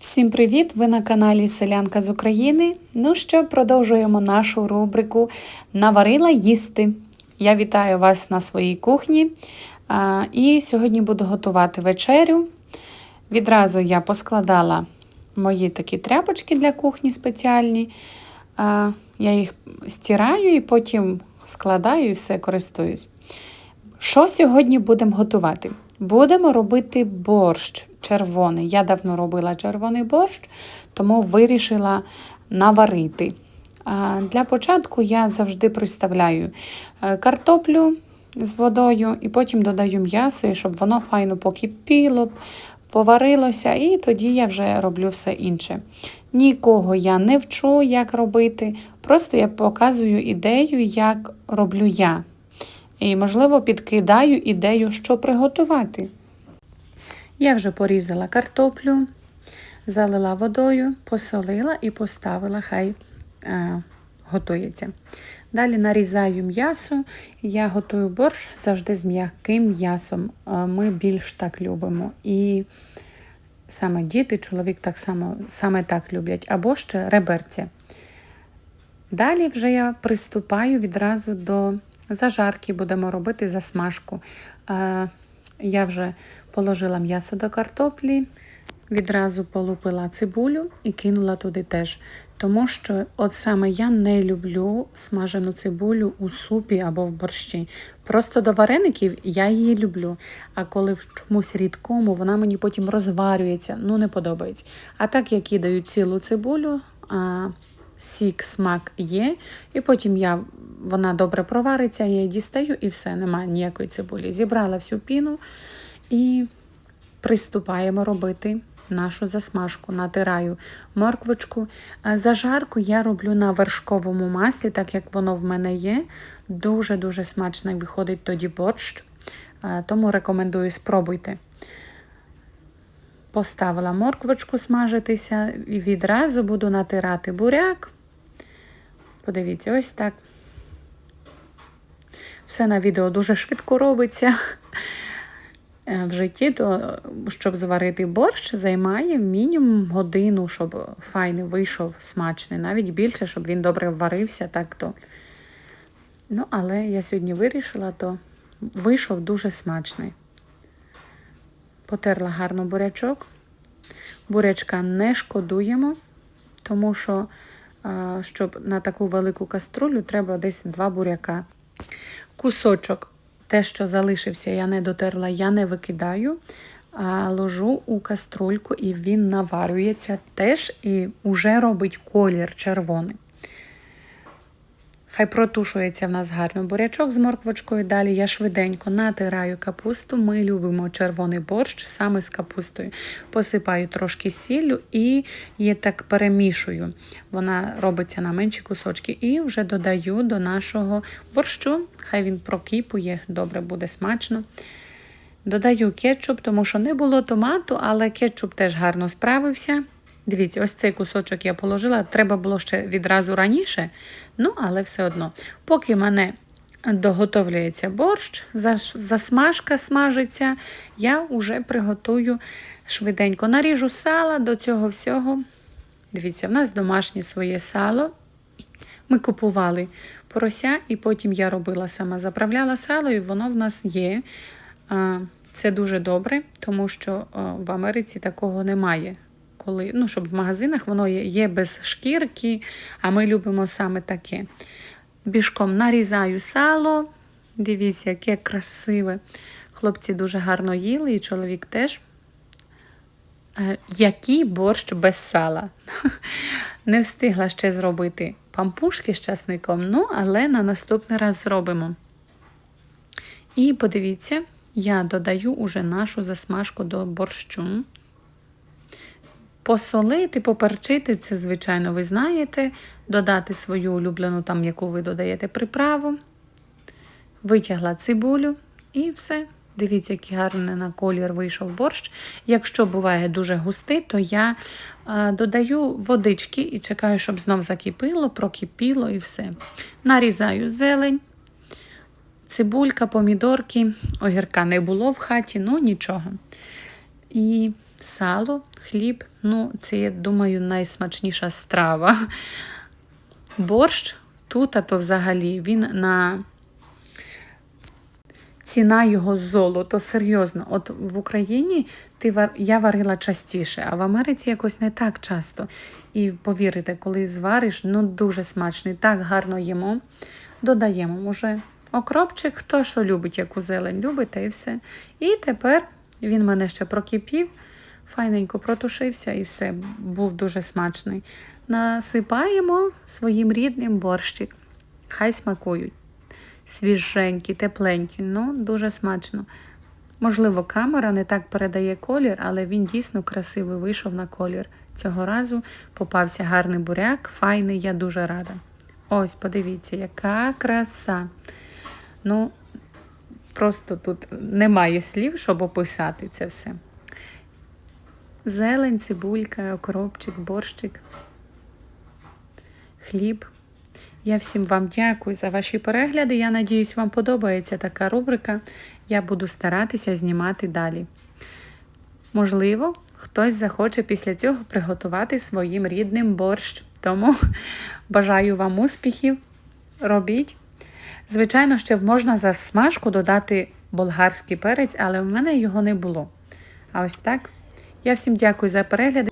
Всім привіт! Ви на каналі Селянка з України. Ну що, продовжуємо нашу рубрику Наварила їсти. Я вітаю вас на своїй кухні. І сьогодні буду готувати вечерю. Відразу я поскладала мої такі тряпочки для кухні спеціальні. Я їх стираю і потім складаю і все користуюсь. Що сьогодні будемо готувати? Будемо робити борщ червоний. Я давно робила червоний борщ, тому вирішила наварити. Для початку я завжди приставляю е, картоплю з водою і потім додаю м'ясо, щоб воно файно покипіло, поварилося, і тоді я вже роблю все інше. Нікого я не вчу, як робити, просто я показую ідею, як роблю я. І, можливо, підкидаю ідею, що приготувати. Я вже порізала картоплю, залила водою, посолила і поставила, хай е, готується. Далі нарізаю м'ясо. Я готую борщ завжди з м'яким м'ясом. Ми більш так любимо. І саме діти, чоловік так само саме так люблять, або ще реберця. Далі вже я приступаю відразу до зажарки, будемо робити засмажку. Я вже положила м'ясо до картоплі, відразу полупила цибулю і кинула туди теж. Тому що от саме я не люблю смажену цибулю у супі або в борщі. Просто до вареників я її люблю. А коли в чомусь рідкому, вона мені потім розварюється, ну не подобається. А так я кидаю цілу цибулю, сік, смак є, і потім я, вона добре провариться, я її дістаю і все, немає ніякої цибулі. Зібрала всю піну і приступаємо робити нашу засмажку. Натираю морквочку. Зажарку я роблю на вершковому маслі, так як воно в мене є. Дуже-дуже смачно виходить тоді борщ. Тому рекомендую, спробуйте. Поставила морквочку смажитися і відразу буду натирати буряк. Подивіться, ось так. Все на відео дуже швидко робиться. В житті, то щоб зварити борщ, займає мінімум годину, щоб файний вийшов смачний, навіть більше, щоб він добре варився. так то. Ну, але я сьогодні вирішила, то вийшов дуже смачний. Потерла гарно бурячок. Бурячка не шкодуємо, тому що, щоб на таку велику каструлю, треба десь два буряка. Кусочок, те, що залишився, я не дотерла, я не викидаю, а ложу у каструльку і він наварюється теж і вже робить колір червоний. Хай протушується в нас гарно бурячок з морквочкою. Далі я швиденько натираю капусту. Ми любимо червоний борщ саме з капустою. Посипаю трошки сіллю і її так перемішую. Вона робиться на менші кусочки. І вже додаю до нашого борщу. Хай він прокипує, добре буде смачно. Додаю кетчуп, тому що не було томату, але кетчуп теж гарно справився. Дивіться, ось цей кусочок я положила, треба було ще відразу раніше, ну, але все одно. Поки мене доготовлюється борщ, засмажка смажиться, я вже приготую швиденько. Наріжу сала до цього всього. Дивіться, в нас домашнє своє сало. Ми купували порося, і потім я робила сама, заправляла сало, і воно в нас є. Це дуже добре, тому що в Америці такого немає коли, ну, щоб в магазинах воно є, без шкірки, а ми любимо саме таке. Бішком нарізаю сало. Дивіться, яке красиве. Хлопці дуже гарно їли, і чоловік теж. Е, який борщ без сала. Не встигла ще зробити пампушки з часником, ну, але на наступний раз зробимо. І подивіться, я додаю уже нашу засмажку до борщу. Посолити, поперчити, це, звичайно, ви знаєте, додати свою улюблену, там, яку ви додаєте приправу, витягла цибулю і все. Дивіться, який гарний на колір вийшов борщ. Якщо буває дуже густий, то я а, додаю водички і чекаю, щоб знов закипіло, прокипіло і все. Нарізаю зелень, цибулька, помідорки, огірка не було в хаті, ну нічого. І сало, хліб. Ну, це, я думаю, найсмачніша страва. Борщ тут, а то взагалі він на ціна його золото, серйозно. От в Україні ти вар... я варила частіше, а в Америці якось не так часто. І повірите, коли звариш, ну дуже смачний, так гарно їмо. Додаємо може окропчик, хто що любить, яку зелень любить, та і все. І тепер він мене ще прокипів, файненько протушився і все, був дуже смачний. Насипаємо своїм рідним борщик. Хай смакують свіженькі, тепленькі, ну дуже смачно. Можливо, камера не так передає колір, але він дійсно красивий вийшов на колір. Цього разу попався гарний буряк, файний, я дуже рада. Ось, подивіться, яка краса. Ну, просто тут немає слів, щоб описати це все. Зелень, цибулька, окропчик, борщик, хліб. Я всім вам дякую за ваші перегляди. Я надіюсь, вам подобається така рубрика. Я буду старатися знімати далі. Можливо, хтось захоче після цього приготувати своїм рідним борщ. Тому бажаю вам успіхів. Робіть. Звичайно, ще можна за смажку додати болгарський перець, але в мене його не було. А ось так. Я всім дякую за перегляди.